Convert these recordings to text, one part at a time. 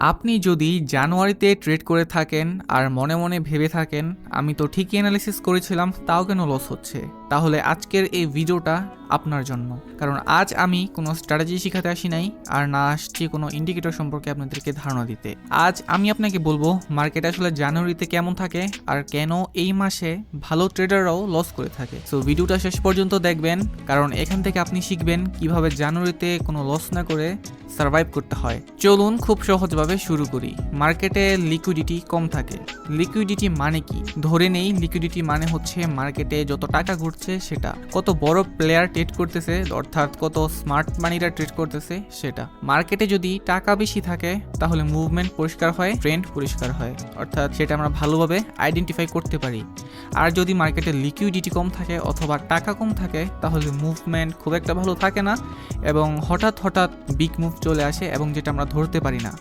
আপনি যদি জানুয়ারিতে ট্রেড করে থাকেন আর মনে মনে ভেবে থাকেন, আমি তো ঠিকই অ্যানালিসিস করেছিলাম, তাও কেন লস হচ্ছে? তাহলে আজকের এই ভিডিওটা আপনার জন্য। কারণ আজ আমি কোনো স্ট্র্যাটেজি শেখাতে আসি নাই আর না আসছি কোনো ইন্ডিকেটর সম্পর্কে আপনাদেরকে ধারণা দিতে। আজ আমি আপনাকে বলব মার্কেট আসলে জানুয়ারিতে কেমন থাকে আর কেন এই মাসে ভালো ট্রেডাররাও লস করে থাকে। সো ভিডিওটা শেষ পর্যন্ত দেখবেন, কারণ এখান থেকে আপনি শিখবেন কীভাবে জানুয়ারিতে কোনো লস না করে সার্ভাইভ করতে হয়। চলুন খুব সহজভাবে শুরু করি। মার্কেটে লিকুইডিটি কম থাকে। লিকুইডিটি মানে কি? ধরে নেই লিকুইডিটি মানে হচ্ছে মার্কেটে যত টাকা ঘুরছে সেটা। কত বড় প্লেয়ার ট্রেড করতেছে, অর্থাৎ কত স্মার্ট মানিরা ট্রেড করতেছে সেটা। মার্কেটে যদি টাকা বেশি থাকে, তাহলে মুভমেন্ট পরিষ্কার হয় ট্রেন্ড পরিষ্কার হয়। অর্থাৎ সেটা আমরা ভালোভাবে আইডেন্টিফাই করতে পারি। আর যদি মার্কেটে লিকুইডিটি কম থাকে অথবা টাকা কম থাকে, তাহলে মুভমেন্ট খুব একটা ভালো থাকে না এবং হঠাৎ হঠাৎ বিগ মুভ চলে আসে এবং যেটা আমরা ধরতে পারি না।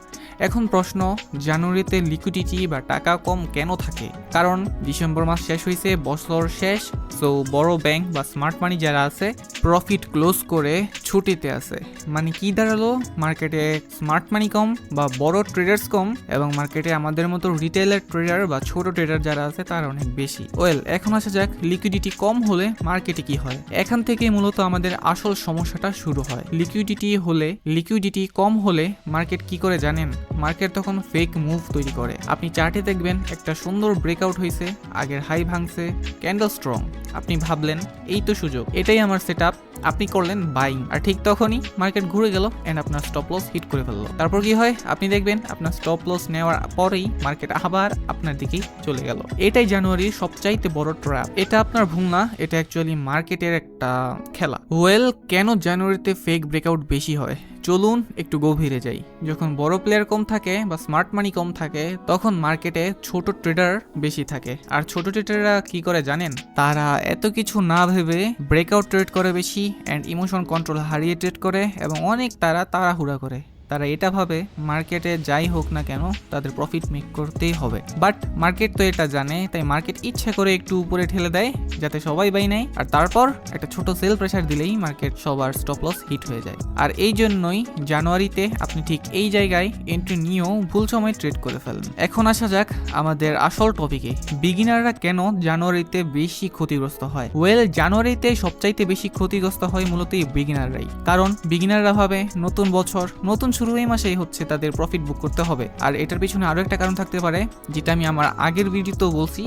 এখন প্রশ্ন, জানুয়ারিতে লিকুইডিটি বা টাকা কম কেন থাকে? কারণ ডিসেম্বর মাস শেষ হয়েছে বছর শেষ সো বড় ব্যাংক বা স্মার্ট মানি যারা আছে প্রফিট ক্লোজ করে ছুটিতে আছে। মানে কি দাঁড়াল? মার্কেটে স্মার্ট মানি কম বা বড় ট্রেডার্স কম, এবং মার্কেটে আমাদের মতো রিটেলার ট্রেডার বা ছোট ট্রেডার যারা আছে, তারা অনেক বেশি। ওয়েল এখন আসা যাক লিকুইডিটি কম হলে মার্কেটে কি হয়? এখান থেকে মূলত আমাদের আসল সমস্যাটা শুরু হয়। লিকুইডিটি হলে লিকুইডিটি কম হলে মার্কেট কি করে জানেন? মার্কেট তখন ফেক মুভ তৈরি করে। আপনি চার্টে দেখবেন একটা সুন্দর ব্রেকআউট হয়েছে আগের হাই ভাঙছে ক্যান্ডেল স্ট্রং আপনি ভাবলেন, এই তো সুযোগ, এটাই আমার সেট আপনি করলেন বাইং আর ঠিক তখনই মার্কেট ঘুরে গেল অ্যান্ড আপনার স্টপ লস হিট করে ফেলল। তারপর কি হয়? আপনি দেখবেন, আপনার স্টপ লস নেওয়ার পরেই মার্কেট আবার আপনার দিকেই চলে গেল। এটাই জানুয়ারির সবচাইতে বড় ট্র্যাপ এটা আপনার ভুল না, এটা অ্যাকচুয়ালি মার্কেটের একটা খেলা। ওয়েল কেন জানুয়ারিতে ফেক ব্রেকআউট বেশি হয়? চলুন একটু গভীরে যাই। যখন বড় প্লেয়ার কম থাকে বা স্মার্ট মানি কম থাকে, তখন মার্কেটে ছোট ট্রেডার বেশি থাকে। আর ছোট ট্রেডাররা কি করে জানেন? তারা এত কিছু না ভেবে ব্রেকআউট ট্রেড করে বেশি অ্যান্ড ইমোশন কন্ট্রোল হারিয়ে ট্রেড করে এবং অনেক তারা তাড়াহুড়া করে। তারা এটা ভাবে মার্কেটে যাই হোক না কেন তাদের প্রফিট মেক করতেই হবে। বাট মার্কেট তো এটা জানে, তাই মার্কেট ইচ্ছা করে একটু উপরে ঠেলে দেয়, যাতে সবাই বাই নেয়। আর তারপর একটা ছোট সেল প্রেশার দিলেই মার্কেট সবার স্টপ লস হিট হয়ে যায়। আর এই জন্যই জানুয়ারিতে আপনি ঠিক এই জায়গায় এন্ট্রি নিয়েও ভুল সময় ট্রেড করে ফেলেন এখন আসা যাক আমাদের আসল টপিকে বিগিনাররা কেন জানুয়ারিতে বেশি ক্ষতিগ্রস্ত হয়? ওয়েল জানুয়ারিতে সবচাইতে বেশি ক্ষতিগ্রস্ত হয় মূলত বিগিনাররাই কারণ বিগিনাররা ভাবে, নতুন বছর, নতুন শুরু এই মাসেই হচ্ছে তাদের প্রফিট বুক করতে হবে। আর এটার পিছনে আরও একটা কারণ থাকতে পারে, যেটা আমি আমার আগের ভিডিওতেও বলছি।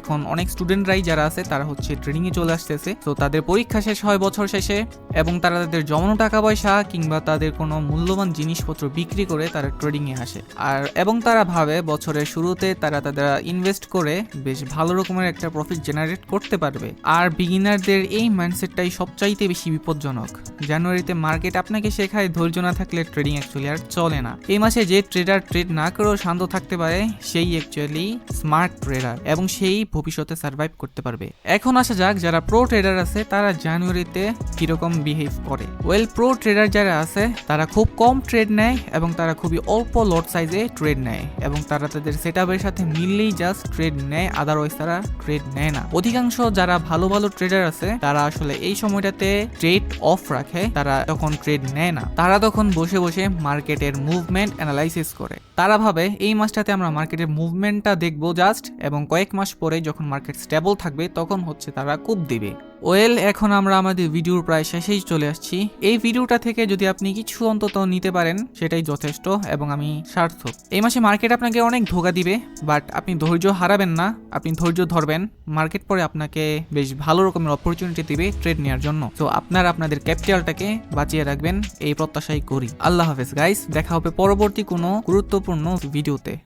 এখন অনেক স্টুডেন্টরাই যারা আছে, তারা হচ্ছে ট্রেনিংয়ে চলে আসতেছে। তো তাদের পরীক্ষা শেষ হয় বছর শেষে এবং তারা তাদের জমানো টাকা পয়সা কিংবা তাদের কোনো মূল্যবান জিনিসপত্র বিক্রি করে তারা ট্রেডিংয়ে আসে। আর এবং তারা ভাবে বছরের শুরুতে তারা তাদের ইনভেস্ট করে বেশ ভালো রকমের একটা প্রফিট জেনারেট করতে পারবে। আর বিগিনারদের এই মাইন্ডসেটটাই সবচাইতে বেশি বিপজ্জনক। জানুয়ারিতে মার্কেট আপনাকে শেখায়, ধৈর্য না থাকলে ট্রেডিং অ্যাকচুয়ালি আর চলে না। এই মাসে যে ট্রেডার ট্রেড না করেও শান্ত থাকতে পারে, সেই অ্যাকচুয়ালি স্মার্ট ট্রেডার এবং সেই ভবিষ্যতে সার্ভাইভ করতে পারবে। এখন আসা যাক যারা প্রো ট্রেডার আছে, তারা জানুয়ারিতে কীরকম বিহেভ করে। ওয়েল প্রো ট্রেডার যারা আছে, তারা খুব কম ট্রেড নেয় এবং তারা খুবই অল্প লট সাইজে ট্রেড নেয় এবং তারা তাদের সেট সাথে মিললেই জাস্ট ট্রেড নেয় আদারওয়াইজ তারা ট্রেড নেয় না। অধিকাংশ যারা ভালো ভালো ট্রেডার আছে, তারা আসলে এই সময়টাতে ট্রেড অফ রাখে, তারা তখন ট্রেড নেয় না। তারা তখন বসে বসে মার্কেটের মুভমেন্ট অ্যানালাইসিস করে। তারা ভাবে, এই মাসটাতে আমরা মার্কেটের মুভমেন্টটা দেখব জাস্ট এবং কয়েক মাস পরে যখন মার্কেট স্টেবল থাকবে, তখন হচ্ছে তারা কূপ দেবে। ওয়েল এখন আমরা আমাদের ভিডিওর প্রায় শেষেই চলে আসছি। এই ভিডিওটা থেকে যদি আপনি কিছু অন্তত নিতে পারেন, সেটাই যথেষ্ট এবং আমি সার্থক। এই মাসে মার্কেট আপনাকে অনেক ধোকা দিবে বাট আপনি ধৈর্য হারাবেন না, আপনি ধৈর্য ধরবেন। মার্কেট পরে আপনাকে বেশ ভালো রকমের অপরচুনিটি দিবে ট্রেড নেওয়ার জন্য। তো আপনারা আপনাদের ক্যাপিটালটাকে বাঁচিয়ে রাখবেন, এই প্রত্যাশাই করি। আল্লাহ হাফেজ গাইস দেখা হবে পরবর্তী কোনো গুরুত্বপূর্ণ ভিডিওতে